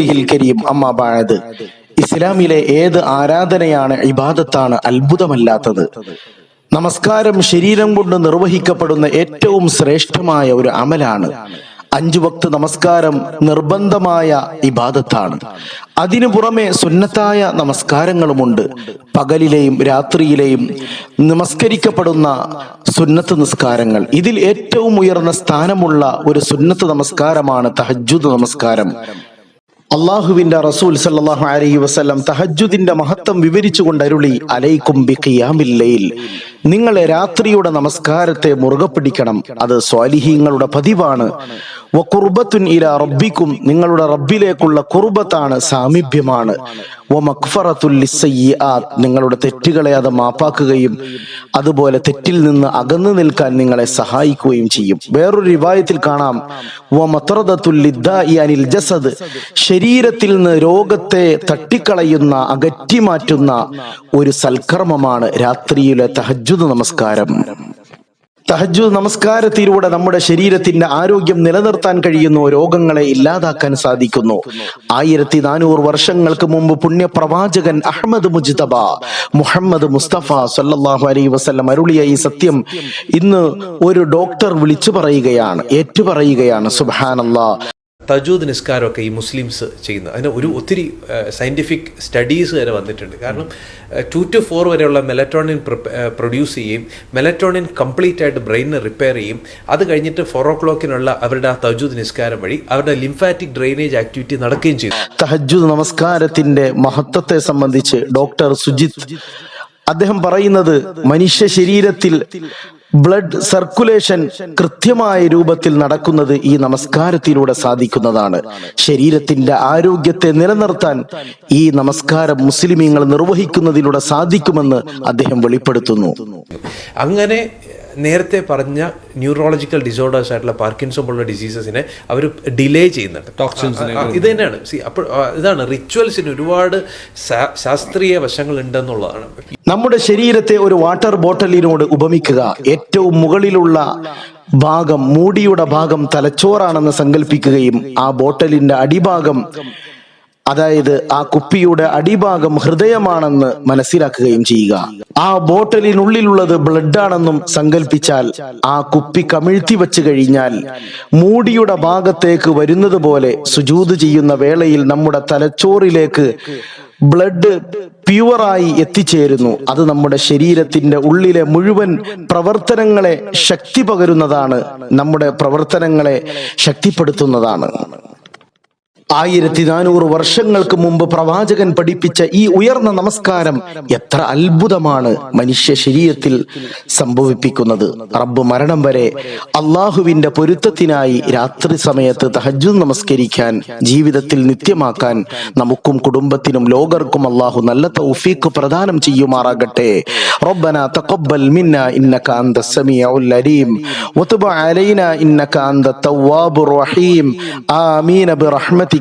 കരീം അമ്മ ബാഴത്. ഇസ്ലാമിലെ ഏത് ആരാധനയാണ് ഇബാദത്താണ് അത്ഭുതമല്ലാത്തത്? നമസ്കാരം ശരീരം കൊണ്ട് നിർവഹിക്കപ്പെടുന്ന ഏറ്റവും ശ്രേഷ്ഠമായ ഒരു അമലാണ്. അഞ്ചു വക്ത് നമസ്കാരം നിർബന്ധമായ ഇബാദത്താണ്. അതിനു പുറമെ സുന്നത്തായ നമസ്കാരങ്ങളുമുണ്ട്. പകലിലെയും രാത്രിയിലെയും നമസ്കരിക്കപ്പെടുന്ന സുന്നത്ത് നിസ്കാരങ്ങൾ. ഇതിൽ ഏറ്റവും ഉയർന്ന സ്ഥാനമുള്ള ഒരു സുന്നത്ത് നമസ്കാരമാണ് തഹജുദ് നമസ്കാരം. അള്ളാഹുവിന്റെ റസൂൽ സല്ലാഹു അലൈഹി വസ്ലം തഹജുദിന്റെ മഹത്വം വിവരിച്ചുകൊണ്ട് അരുളി അലൈക്കും ബിക്കിയാമില്ലയിൽ നിങ്ങളെ രാത്രിയുടെ നമസ്കാരത്തെ മുറുകെ പിടിക്കണം. അത് സ്വാലിഹീങ്ങളുടെ പതിവാണ്. വഖുർബത്തുൻ ഇല റബ്ബിക്കും നിങ്ങളുടെ റബ്ബിലേക്കുള്ള കുർബത്താണ് സാമീപ്യമാണ്. നിങ്ങളുടെ തെറ്റുകളെ അത് മാപ്പാക്കുകയും അതുപോലെ തെറ്റിൽ നിന്ന് അകന്നു നിൽക്കാൻ നിങ്ങളെ സഹായിക്കുകയും ചെയ്യും. വേറൊരു വിവാഹത്തിൽ കാണാം. ജസദ് ശരീരത്തിൽ നിന്ന് രോഗത്തെ തട്ടിക്കളയുന്ന അകറ്റി മാറ്റുന്ന ഒരു സൽക്കർമ്മമാണ് രാത്രിയിലെ തഹജുദ് നമസ്കാരം. തഹജ്ജുദ് നമസ്കാരത്തിലൂടെ നമ്മുടെ ശരീരത്തിന്റെ ആരോഗ്യം നിലനിർത്താൻ കഴിയുന്നു രോഗങ്ങളെ ഇല്ലാതാക്കാൻ സാധിക്കുന്നു. ആയിരത്തി നാനൂറ് വർഷങ്ങൾക്ക് മുമ്പ് പുണ്യപ്രവാചകൻ അഹമ്മദ് മുജ്തബ മുഹമ്മദ് മുസ്തഫ സല്ലാഹു അലൈ വസ്ലം അരുളിയ ഈ സത്യം ഇന്ന് ഒരു ഡോക്ടർ വിളിച്ചു പറയുകയാണ് ഏറ്റുപറയുകയാണ്. സുബ്ഹാനല്ലാ തജൂദ് നിസ്കാരമൊക്കെ ഈ മുസ്ലിംസ് ചെയ്യുന്നത് അതിന് ഒരു ഒത്തിരി സയന്റിഫിക് സ്റ്റഡീസ് വരെ വന്നിട്ടുണ്ട്. കാരണം ടു ടു ഫോർ വരെയുള്ള മെലറ്റോണിൻ പ്രൊഡ്യൂസ് ചെയ്യും മെലറ്റോണിൻ കംപ്ലീറ്റ് ആയിട്ട് ബ്രെയിനിന് റിപ്പയർ ചെയ്യും അത് കഴിഞ്ഞിട്ട് ഫോർ ഓ ക്ലോക്കിനുള്ള അവരുടെ ആ തജൂദ് നിസ്കാരം വഴി അവരുടെ ലിംഫാറ്റിക് ഡ്രെയിനേജ് ആക്ടിവിറ്റി നടക്കുകയും ചെയ്യും തഹജ്ജുദ് നമസ്കാരത്തിന്റെ മഹത്വത്തെ സംബന്ധിച്ച് ഡോക്ടർ സുജിത് അദ്ദേഹം പറയുന്നത് മനുഷ്യ ശരീരത്തിൽ ബ്ലഡ് സർക്കുലേഷൻ കൃത്യമായ രൂപത്തിൽ നടക്കുന്നത് ഈ നമസ്കാരത്തിലൂടെ സാധിക്കുന്നതാണ്. ശരീരത്തിന്റെ ആരോഗ്യത്തെ നിലനിർത്താൻ ഈ നമസ്കാരം മുസ്ലിമീങ്ങൾ നിർവഹിക്കുന്നതിലൂടെ സാധിക്കുമെന്ന് അദ്ദേഹം വെളിപ്പെടുത്തുന്നു. അങ്ങനെ നേരത്തെ പറഞ്ഞ ന്യൂറോളജിക്കൽ ഡിസോർഡേഴ്സ് ആയിട്ടുള്ള പാർക്കിൻസൺ പോലുള്ള ഡിസീസസിനെ അവർ ഡിലേ ചെയ്യുന്നുണ്ട്. ടോക്സിൻസ് ഇത് തന്നെയാണ്. സി അപ്പോൾ ഇതാണ് റിച്വൽസിന് ഒരുപാട് ശാസ്ത്രീയ വശങ്ങൾ ഉണ്ടെന്നുള്ളതാണ് നമ്മുടെ ശരീരത്തെ ഒരു വാട്ടർ ബോട്ടലിനോട് ഉപമിക്കുക. ഏറ്റവും മുകളിലുള്ള ഭാഗം മൂടിയുടെ ഭാഗം തലച്ചോറാണെന്ന് സങ്കല്പിക്കുകയും ആ ബോട്ടലിന്റെ അടിഭാഗം അതായത് ആ കുപ്പിയുടെ അടിഭാഗം ഹൃദയമാണെന്ന് മനസ്സിലാക്കുകയും ചെയ്യുക. ആ ബോട്ടലിനുള്ളിലുള്ളത് ബ്ലഡ് ആണെന്നും സങ്കല്പിച്ചാൽ ആ കുപ്പി കമിഴ്ത്തി വെച്ച് കഴിഞ്ഞാൽ മൂടിയുടെ ഭാഗത്തേക്ക് വരുന്നത് പോലെ സുജൂത് ചെയ്യുന്ന വേളയിൽ നമ്മുടെ തലച്ചോറിലേക്ക് ബ്ലഡ് പ്യുവറായി എത്തിച്ചേരുന്നു. അത് നമ്മുടെ ശരീരത്തിന്റെ ഉള്ളിലെ മുഴുവൻ പ്രവർത്തനങ്ങളെ ശക്തി പകരുന്നതാണ് നമ്മുടെ പ്രവർത്തനങ്ങളെ ശക്തിപ്പെടുത്തുന്നതാണ്. ആയിരത്തി നാനൂറ് വർഷങ്ങൾക്ക് മുമ്പ് പ്രവാചകൻ പഠിപ്പിച്ച ഈ ഉയർന്ന നമസ്കാരം എത്ര അത്ഭുതമാണ് മനുഷ്യ ശരീരത്തിൽ സംഭവിപ്പിക്കുന്നത് റബ്ബ് മരണം വരെ അള്ളാഹുവിന്റെ പൊരുത്തത്തിനായി രാത്രി സമയത്ത് തഹജ്ജുദ് നമസ്കരിക്കാൻ ജീവിതത്തിൽ നിത്യമാക്കാൻ നമുക്കും കുടുംബത്തിനും ലോകർക്കും അള്ളാഹു നല്ല തൗഫീഖ് പ്രദാനം ചെയ്യുമാറാകട്ടെ ربنا تقبل منا انك انت السميع العليم وتب علينا انك انت التواب الرحيم امين برحمتك